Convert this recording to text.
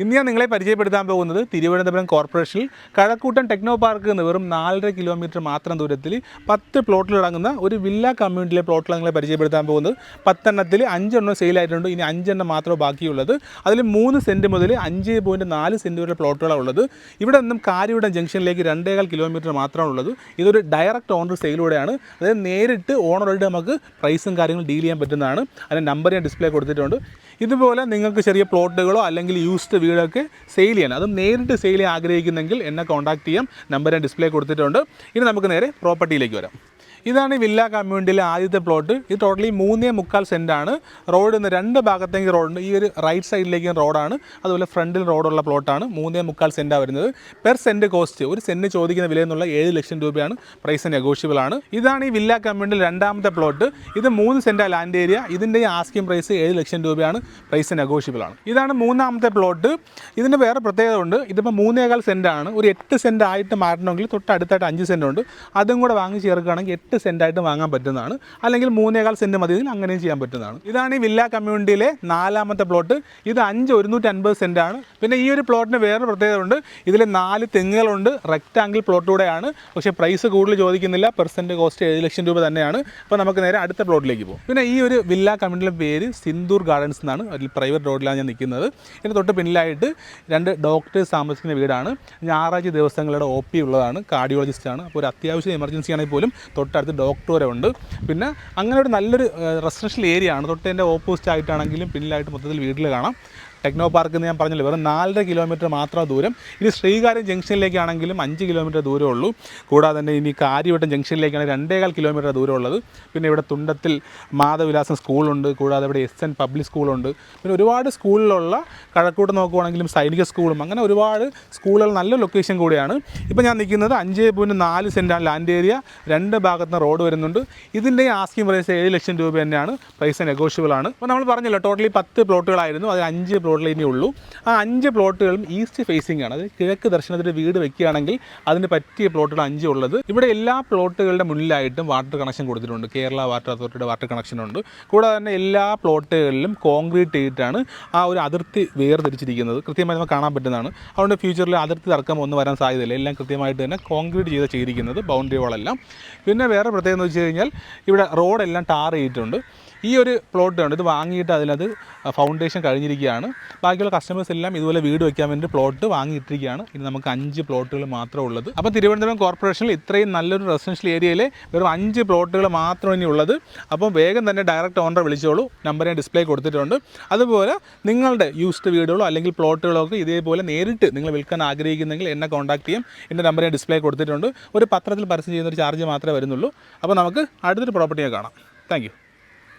ഇന്ന് ഞാൻ നിങ്ങളെ പരിചയപ്പെടുത്താൻ പോകുന്നത് തിരുവനന്തപുരം കോർപ്പറേഷനിൽ കഴക്കൂട്ടം ടെക്നോ പാർക്ക് എന്ന് വെറും നാലര കിലോമീറ്റർ മാത്രം ദൂരത്തിൽ പത്ത് പ്ലോട്ടിലടങ്ങുന്ന ഒരു വില്ല കമ്മ്യൂണിറ്റിയിലെ പ്ലോട്ടിലാണ് നിങ്ങളെ പരിചയപ്പെടുത്താൻ പോകുന്നത്. പത്തെണ്ണത്തിൽ അഞ്ചെണ്ണം സെയിലായിട്ടുണ്ട് ഇനി അഞ്ചെണ്ണം മാത്രമേ ബാക്കിയുള്ളത്. അതിൽ മൂന്ന് സെന്റ് മുതൽ അഞ്ച് പോയിന്റ് നാല് സെന്റ് വരെ പ്ലോട്ടുകളാണ് ഉള്ളത്. ഇവിടെ നിന്നും കാര്യവിടം ജംഗ്ഷനിലേക്ക് രണ്ടേകാൽ കിലോമീറ്റർ മാത്രമാണ് ഉള്ളത്. ഇതൊരു ഡയറക്റ്റ് ഓണർ സെയിലൂടെയാണ് അതായത് നേരിട്ട് ഓണറായിട്ട് നമുക്ക് പ്രൈസും കാര്യങ്ങളും ഡീൽ ചെയ്യാൻ പറ്റുന്നതാണ്. അതിന്റെ നമ്പർ ഞാൻ ഡിസ്പ്ലേ കൊടുത്തിട്ടുണ്ട്. ഇതുപോലെ നിങ്ങൾക്ക് ചെറിയ പ്ലോട്ടുകളോ അല്ലെങ്കിൽ യൂസ്ഡ് വീടൊക്കെ സെയിൽ ചെയ്യാൻ. അതും നേരിട്ട് സെയിൽ ചെയ്യാൻ ആഗ്രഹിക്കുന്നെങ്കിൽ എന്നെ കോൺടാക്ട് ചെയ്യാം. നമ്പർ ഞാൻ ഡിസ്പ്ലേ കൊടുത്തിട്ടുണ്ട്. ഇനി നമുക്ക് നേരെ പ്രോപ്പർട്ടിയിലേക്ക് വരാം. ഇതാണ് ഈ വില്ലാ കമ്മ്യൂണിറ്റിയിലെ ആദ്യത്തെ പ്ലോട്ട്. ഇത് ടോട്ടലി മൂന്നേ മുക്കാൽ സെന്റാണ് റോഡിൽ നിന്ന് രണ്ട് ഭാഗത്തേക്ക് റോഡുണ്ട്. ഈ ഒരു റൈറ്റ് സൈഡിലേക്കും റോഡാണ്. അതുപോലെ ഫ്രണ്ടിൽ റോഡുള്ള പ്ലോട്ടാണ്. മൂന്നേ മുക്കാൽ സെന്റാണ് വരുന്നത്. പെർ സെന്റ് കോസ്റ്റ് ഒരു സെന്റ് ചോദിക്കുന്ന വില എന്നുള്ള ഏഴ് ലക്ഷം രൂപയാണ്. പ്രൈസ് നെഗോഷ്യബിൾ ആണ്. ഇതാണ് ഈ വില്ലാ കമ്മ്യൂണിറ്റിയിൽ രണ്ടാമത്തെ പ്ലോട്ട്. ഇത് മൂന്ന് സെന്റാണ് ലാൻഡ് ഏരിയ ഇതിന്റെ ആസ്കിംഗ് പ്രൈസ് ഏഴ് ലക്ഷം രൂപയാണ്. പ്രൈസ് നെഗോഷ്യബിൾ ആണ്. ഇതാണ് മൂന്നാമത്തെ പ്ലോട്ട് ഇതിന് വേറെ പ്രത്യേകത ഉണ്ട്. ഇതിപ്പോൾ മൂന്നേകാൽ സെന്റാണ് ഒരു എട്ട് സെന്റ് ആയിട്ട് മാറ്റണമെങ്കിൽ തൊട്ടടുത്തായിട്ട് അഞ്ച് സെന്റ് ഉണ്ട്. അതും കൂടെ വാങ്ങി ചേർക്കുകയാണെങ്കിൽ സെന്റായിട്ട് വാങ്ങാൻ പറ്റുന്നതാണ്. അല്ലെങ്കിൽ മൂന്നേകാൽ സെന്റ് മതിയിൽ അങ്ങനെയും ചെയ്യാൻ പറ്റുന്നതാണ്. ഇതാണ് ഈ വില്ലാ കമ്മ്യൂണിറ്റിയിലെ നാലാമത്തെ പ്ലോട്ട്. ഇത് അഞ്ച് ഒരുന്നൂറ്റി അൻപത് സെന്റാണ് പിന്നെ ഈ ഒരു പ്ലോട്ടിന് വേറൊരു പ്രത്യേകത ഉണ്ട് ഇതിൽ നാല് തെങ്ങുകളുണ്ട്. റെക്റ്റാങ്കിൾ പ്ലോട്ടൂടെയാണ് പക്ഷേ പ്രൈസ് കൂടുതൽ ചോദിക്കുന്നില്ല. പെർസെന്റ് കോസ്റ്റ് ഏഴ് ലക്ഷം രൂപ തന്നെയാണ്. അപ്പോൾ നമുക്ക് നേരെ അടുത്ത പ്ലോട്ടിലേക്ക് പോകും. പിന്നെ ഈ ഒരു വില്ലാ കമ്മ്യൂണിറ്റിയുടെ പേര് സിന്ദൂർ ഗാർഡൻസ് എന്നാണ്. അതിൽ പ്രൈവറ്റ് റോഡിലാണ് ഞാൻ നിൽക്കുന്നത്. ഇതിന് തൊട്ട് പിന്നിലായിട്ട് രണ്ട് ഡോക്ടേഴ്സ് താമസിക്കുന്ന വീടാണ്. ഞായറാഴ്ച ദിവസങ്ങളുടെ ഒ പി ഉള്ളതാണ്. കാർഡിയോളജിസ്റ്റാണ്. അപ്പോൾ ഒരു അത്യാവശ്യം എമർജൻസി ആണെങ്കിൽ പോലും തൊട്ടടുത്ത് ഡോക്ടർ വരെ ഉണ്ട്. പിന്നെ അങ്ങനെ ഒരു നല്ലൊരു റെസിഡൻഷ്യൽ ഏരിയ ആണ്. തൊട്ടതിന്റെ ഓപ്പോസിറ്റ് ആയിട്ടാണെങ്കിലും പിന്നിലായിട്ട് മൊത്തത്തിൽ വീട്ടിൽ കാണാം. ടെക്നോ പാർക്ക് എന്ന് ഞാൻ പറഞ്ഞില്ല വെറും നാലര കിലോമീറ്റർ മാത്രം ദൂരം. ഇനി ശ്രീകാര്യം ജംഗ്ഷനിലേക്കാണെങ്കിലും അഞ്ച് കിലോമീറ്റർ ദൂരമേ ഉള്ളൂ. കൂടാതെ തന്നെ ഇനി കാര്യവട്ടം ജംഗ്ഷനിലേക്കാണെങ്കിൽ രണ്ടേകാൽ കിലോമീറ്റർ ദൂരമുള്ളത് പിന്നെ ഇവിടെ തുണ്ടത്തിൽ മാധവിലാസം സ്കൂളുണ്ട് കൂടാതെ ഇവിടെ എസ് എൻ പബ്ലിക് സ്കൂളുണ്ട്. പിന്നെ ഒരുപാട് സ്കൂളിലുള്ള കഴക്കൂട്ട് നോക്കുവാണെങ്കിലും സൈനിക സ്കൂളും അങ്ങനെ ഒരുപാട് സ്കൂളുകൾ നല്ല ലൊക്കേഷൻ കൂടിയാണ്. ഇപ്പോൾ ഞാൻ നിൽക്കുന്നത് അഞ്ച് പോയിന്റ് നാല് സെന്റാണ് ലാൻഡ് ഏരിയ രണ്ട് ഭാഗത്ത് റോഡ് വരുന്നുണ്ട്. ഇതിന്റെ ആസ്കിംഗ് പ്രൈസ് ഏഴ് ലക്ഷം രൂപ തന്നെയാണ്. പ്രൈസ് നെഗോഷ്യബിൾ ആണ്. അപ്പോൾ നമ്മൾ പറഞ്ഞല്ലോ ടോട്ടലി പത്ത് പ്ലോട്ടുകളായിരുന്നു. അതിൽ അഞ്ച് പ്ലോട്ടിൽ ഇനി ഉള്ളൂ ആ അഞ്ച് പ്ലോട്ടുകളും ഈസ്റ്റ് ഫേസിംഗ് ആണ്. അത് കിഴക്ക് ദർശനത്തിന്റെ വീട് വെക്കുകയാണെങ്കിൽ അതിന് പറ്റിയ പ്ലോട്ടുകൾ അഞ്ച് ഉള്ളത്. ഇവിടെ എല്ലാ പ്ലോട്ടുകളുടെ മുന്നിലായിട്ടും വാട്ടർ കണക്ഷൻ കൊടുത്തിട്ടുണ്ട്. കേരള വാട്ടർ അതോറിറ്റിയുടെ വാട്ടർ കണക്ഷൻ ഉണ്ട്. കൂടാതെ തന്നെ എല്ലാ പ്ലോട്ടുകളിലും കോൺക്രീറ്റ് ചെയ്തിട്ടാണ് ആ ഒരു അതിർത്തി വേർതിരിച്ചിരിക്കുന്നത്. കൃത്യമായി നമുക്ക് കാണാൻ പറ്റുന്നതാണ്. അതുകൊണ്ട് ഫ്യൂച്ചറിൽ അതിർത്തി തർക്കം ഒന്നും വരാൻ സാധ്യതയില്ല. എല്ലാം കൃത്യമായിട്ട് തന്നെ കോൺക്രീറ്റ് ചെയ്ത് ചെയ്തിരിക്കുന്നത് ബൗണ്ടറി വാളെല്ലാം പിന്നെ വേറെ പ്രത്യേകത എന്ന് വെച്ച് കഴിഞ്ഞാൽ ഇവിടെ റോഡെല്ലാം ടാർ ചെയ്തിട്ടുണ്ട്. ഈ ഒരു പ്ലോട്ട് ഉണ്ട് ഇത് വാങ്ങിയിട്ട് അതിനകത്ത് ഫൗണ്ടേഷൻ കഴിഞ്ഞിരിക്കുകയാണ്. ബാക്കിയുള്ള കസ്റ്റമേഴ്സ് എല്ലാം ഇതുപോലെ വീട് വയ്ക്കാൻ വേണ്ടി പ്ലോട്ട് വാങ്ങിയിട്ടിരിക്കുകയാണ്. ഇനി നമുക്ക് അഞ്ച് പ്ലോട്ടുകൾ മാത്രമേ ഉള്ളത് അപ്പോൾ തിരുവനന്തപുരം കോർപ്പറേഷനിൽ ഇത്രയും നല്ലൊരു റെസിഡൻഷ്യൽ ഏരിയയിലെ വെറും അഞ്ച് പ്ലോട്ടുകൾ മാത്രമേ ഇനി ഉള്ളത്. അപ്പോൾ വേഗം തന്നെ ഡയറക്റ്റ് ഓണറെ വിളിച്ചോളൂ. നമ്പർ ഞാൻ ഡിസ്പ്ലേ കൊടുത്തിട്ടുണ്ട്. അതുപോലെ നിങ്ങളുടെ യൂസ്ഡ് വീടുകളോ അല്ലെങ്കിൽ പ്ലോട്ടുകളോ ഒക്കെ ഇതേപോലെ നേരിട്ട് നിങ്ങൾ വിൽക്കാൻ ആഗ്രഹിക്കുന്നെങ്കിൽ എന്നെ കോൺടാക്ട് ചെയ്യും. എന്റെ നമ്പർ ഞാൻ ഡിസ്പ്ലേ കൊടുത്തിട്ടുണ്ട്. ഒരു പത്രത്തിൽ പരസ്യം ചെയ്യുന്ന ഒരു ചാർജ് മാത്രമേ വരുന്നുള്ളൂ. അപ്പോൾ നമുക്ക് അടുത്തൊരു പ്രോപ്പർട്ടിയെ കാണാം. താങ്ക്